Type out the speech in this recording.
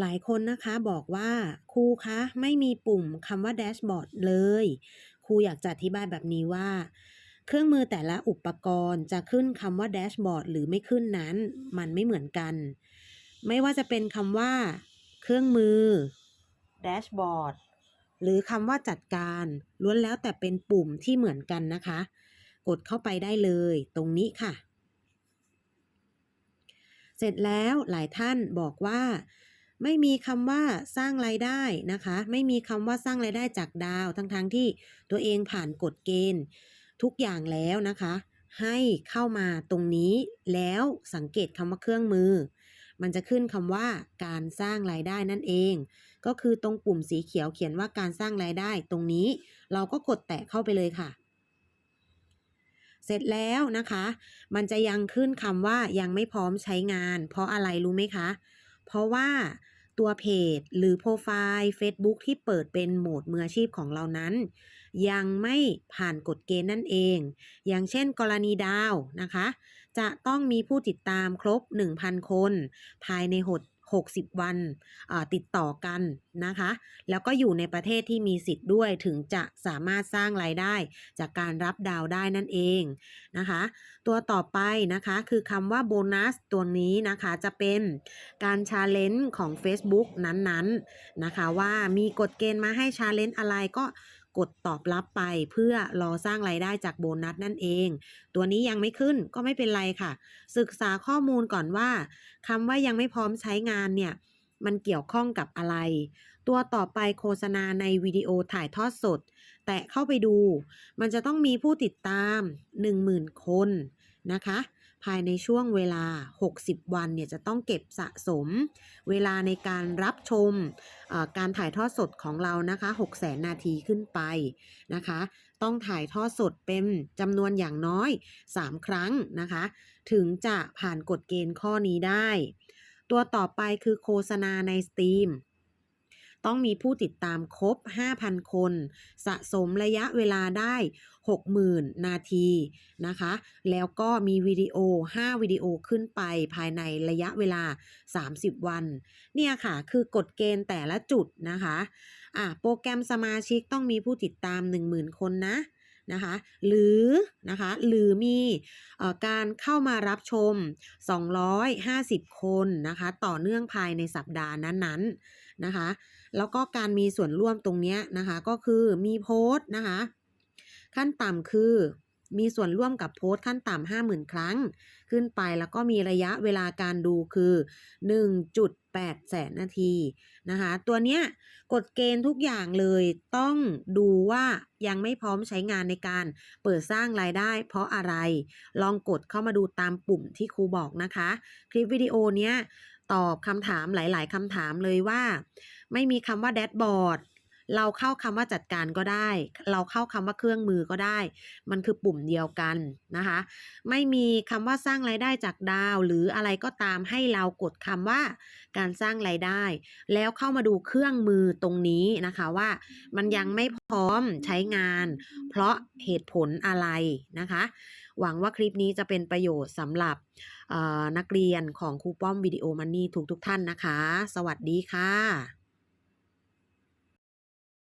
หลายคนนะคะบอกว่าครูคะไม่มีปุ่มคำว่าแดชบอร์ดเลยครูอยากจะอธิบายแบบนี้ว่า เครื่องมือแต่ละอุปกรณ์จะขึ้นคำว่าแดชบอร์ดหรือไม่ขึ้นนั้น มันไม่เหมือนกัน ไม่ว่าจะเป็นคำว่า เครื่องมือแดชบอร์ดหรือคำว่าจัดการล้วนแล้วแต่เป็นปุ่มที่เหมือนกันนะคะ กดเข้าไปได้เลยตรงนี้ค่ะ เสร็จแล้วหลายท่านบอกว่า ไม่มีคำว่าสร้างรายได้นะคะ ไม่มีคำว่าสร้างรายได้จากดาว ทั้งๆทที่ตัวเองผ่านกฎเกณฑ์ ทุกอย่างแล้วนะคะ ให้เข้ามาตรงนี้แล้วสังเกตคำว่าเครื่องมือ มันจะขึ้นคำว่าการสร้างรายได้นั่นเอง ก็คือตรงปุ่มสีเขียวเขียนว่าการสร้างรายได้ตรงนี้ เราก็กดแตะเข้าไปเลยค่ะเสร็จแล้วนะคะ มันจะยังขึ้นคำว่ายังไม่พร้อมใช้งาน เพราะอะไรรู้ไหมคะ เพราะว่าตัวเพจหรือโปรไฟล์ Facebook ที่เปิดเป็นโหมดมืออาชีพของเรานั้น ยังไม่ผ่านกฎเกณฑ์นั่นเอง อย่างเช่นกรณีดาวนะคะ จะต้องมีผู้ติดตามครบ 1,000 คน ภายในหด 60 วันติดต่อกันนะคะ แล้วก็อยู่ในประเทศที่มีสิทธิ์ด้วยถึงจะสามารถสร้างรายได้ จากการรับดาวได้นั่นเองนะคะ ตัวต่อไปนะคะคือคำว่าโบนัสตัวนี้นะคะจะเป็นการชาเลนจ์ของ Facebook นั้นๆนะคะว่ามีกฎเกณฑ์มาให้ชาเลนจ์อะไรก็ กดตอบรับไปเพื่อรอสร้างรายได้จากโบนัสนั่นเอง ตัวนี้ยังไม่ขึ้นก็ไม่เป็นไรค่ะ ศึกษาข้อมูลก่อนว่าคำว่ายังไม่พร้อมใช้งานเนี่ยมันเกี่ยวข้องกับอะไร ตัวต่อไปโฆษณาในวิดีโอถ่ายทอดสด แตะเข้าไปดู มันจะต้องมีผู้ติดตาม 10,000 คนนะคะ ภายในช่วงเวลา 60 วันเนี่ยจะต้องเก็บสะสม เวลาในการรับชมการถ่ายทอดสดของเรานะคะ6แสนนาทีขึ้นไปนะคะ ต้องถ่ายทอดสดเป็นจำนวนอย่างน้อย 3 ครั้งนะคะ ถึงจะผ่านกฎเกณฑ์ข้อนี้ได้ ตัวต่อไปคือโฆษณาในส ต้องมีผู้ติดตามครบ 5,000 คน สะสมระยะเวลาได้ 60,000 นาทีนะคะ แล้วก็มีวิดีโอ 5 วิดีโอขึ้นไปภายในระยะเวลา 30 วัน เนี่ยค่ะ คือกฎเกณฑ์แต่ละจุดนะคะ อะ โปรแกรมสมาชิกต้องมีผู้ติดตาม 10,000 คนนะ นะคะหรือนะคะหรือมีการเข้ามารับชม 250 คนนะคะต่อเนื่องภายในสัปดาห์นั้นๆนะคะแล้วก็การมีส่วนร่วมตรงนี้นะคะก็คือมีโพสต์นะคะขั้นต่ำคือ มีส่วนร่วมกับโพสต์ขั้นต่ำห้าหมื่นครั้ง ขึ้นไปแล้วก็มีระยะเวลาการดูคือ 1.8 แสนนาทีนะคะ ตัวเนี้ยกฎเกณฑ์ทุกอย่างเลยต้องดูว่ายังไม่พร้อมใช้งานในการเปิดสร้างรายได้ เพราะอะไรลองกดเข้ามาดูตามปุ่มที่ครูบอกนะคะ คลิปวิดีโอเนี้ยตอบคำถามหลาย ๆคำถามเลยว่า ไม่มีคำว่าแดชบอร์ด เราเข้าคำว่าจัดการก็ได้ เราเข้าคำว่าเครื่องมือก็ได้ มันคือปุ่มเดียวกันนะคะ ไม่มีคำว่าสร้างรายได้จากดาว หรืออะไรก็ตามให้เรากดคำว่าการสร้างรายได้ แล้วเข้ามาดูเครื่องมือตรงนี้นะคะว่า มันยังไม่พร้อมใช้งาน เพราะเหตุผลอะไรนะคะ หวังว่าคลิปนี้จะเป็นประโยชน์สำหรับนักเรียนของครูป้อมวิดีโอมันนี่ทุกทุกท่านนะคะ สวัสดีค่ะ